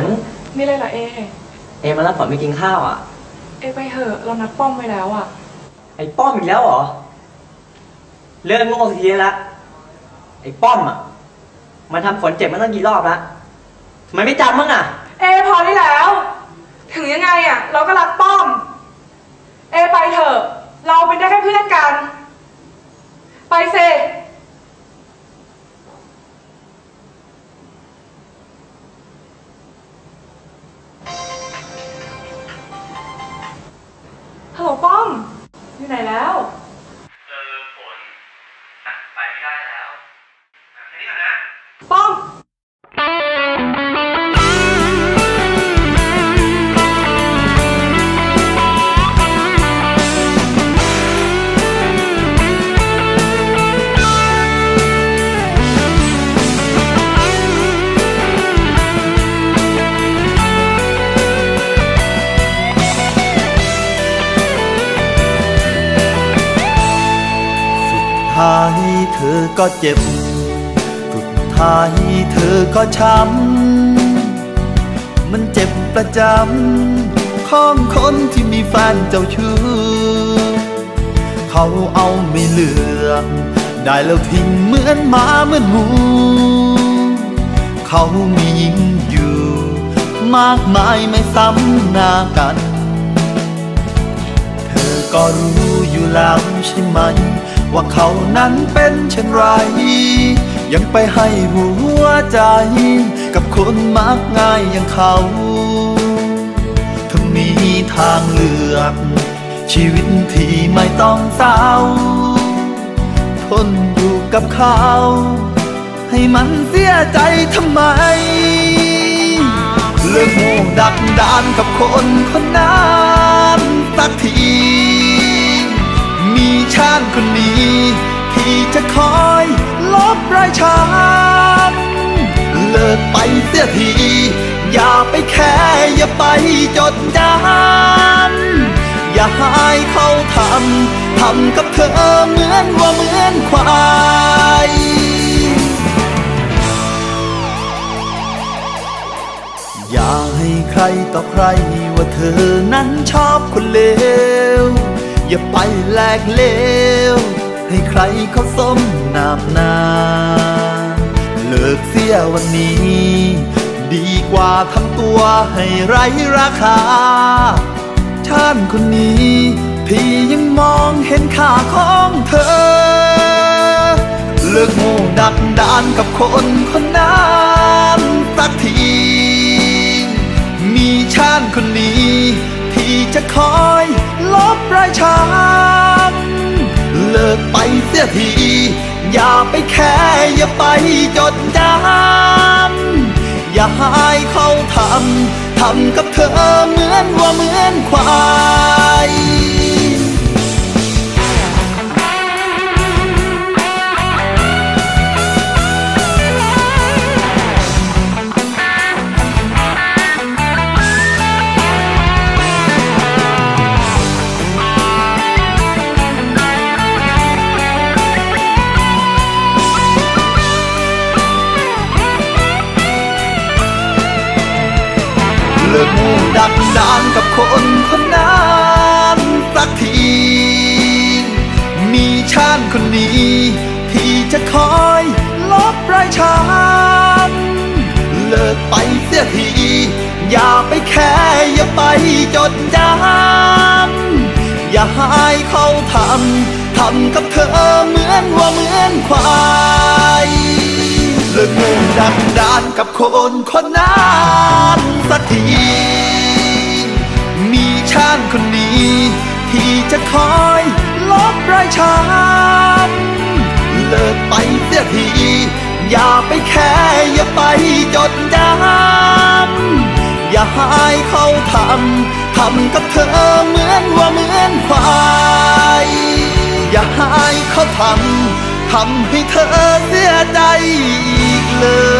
น มีอะไรเหรอเอ เอมารับฝนไปกินข้าวอะ เอไปเถอะเรานัดป้อมไว้แล้วอะ ไอ้ป้อมอีกแล้วเหรอเลิกโง่สักทีได้ละ ไอ้ป้อมอะ มันทำฝนเจ็บมาตั้งกี่รอบละทำไมไม่จำมั้งอะ เอพอได้แล้ว ถึงยังไงอะ เราก็รักป้อม ไป ท้ายเธอก็เจ็บ สุดท้ายเธอก็ช้ำ มันเจ็บประจำของคนที่มีแฟนเจ้าชู้ เขาเอาไม่เหลือ ได้แล้วทิ้งเหมือนหมาเหมือนหมู เขามีหญิงอยู่ มากมายไม่ซ้ำหน้ากัน เธอก็รู้อยู่แล้วใช่ไหม ว่าเขานั้นเป็นเช่นไร ยังไปให้หัวใจ กับคนมากง่ายอย่างเขาถ้ามีทางเลือก ชีวิตที่ไม่ต้องเศร้าทนอยู่กับเขา ให้มันเสียใจทำไมเลิกโง่ดักดานกับคนคนนั้น จดจำอย่าให้เขาทำทำกับเธอเหมือนว่าเหมือนควายอย่าให้ใครต่อใครว่าเธอนั้นชอบคนเลว อย่าไปแลกเลว ให้ใครเขาสมนาบนา เลิกเสียวันนี้ ดีกว่าทำตัวให้ไร้ราคาชาติคนนี้ พี่ยังมองเห็นค่าของเธอ เลิกโง่ดักดานกับคนคนนั้นสักที มีชาติคนนี้ที่จะคอยลบรายช้ำเลิกไปเสียที อย่าไปแค่อย่าไปจดจำ อย่าให้เขาทำทำกับเธอเหมือนว่าเหมือนควาย ดดานกับคนคนนั้นสักที มีชาติคนนี้ ที่จะคอยลบรายช้ำเลิกไปเสียที อย่าไปแค่อย่าไปจดจำอย่าให้เขาทำทำกับเธอเหมือนว่าเหมือนควายเลิกโง่ดักดานกับคนคนนั้นสักที จะคอยลบรายช้ำเลิกไปเสียที อย่าไปแค่อย่าไปจดจำอย่าให้เขาทำทำกับเธอเหมือนว่าเหมือนควายอย่าให้เขาทำทำให้เธอเสียใจอีกเลย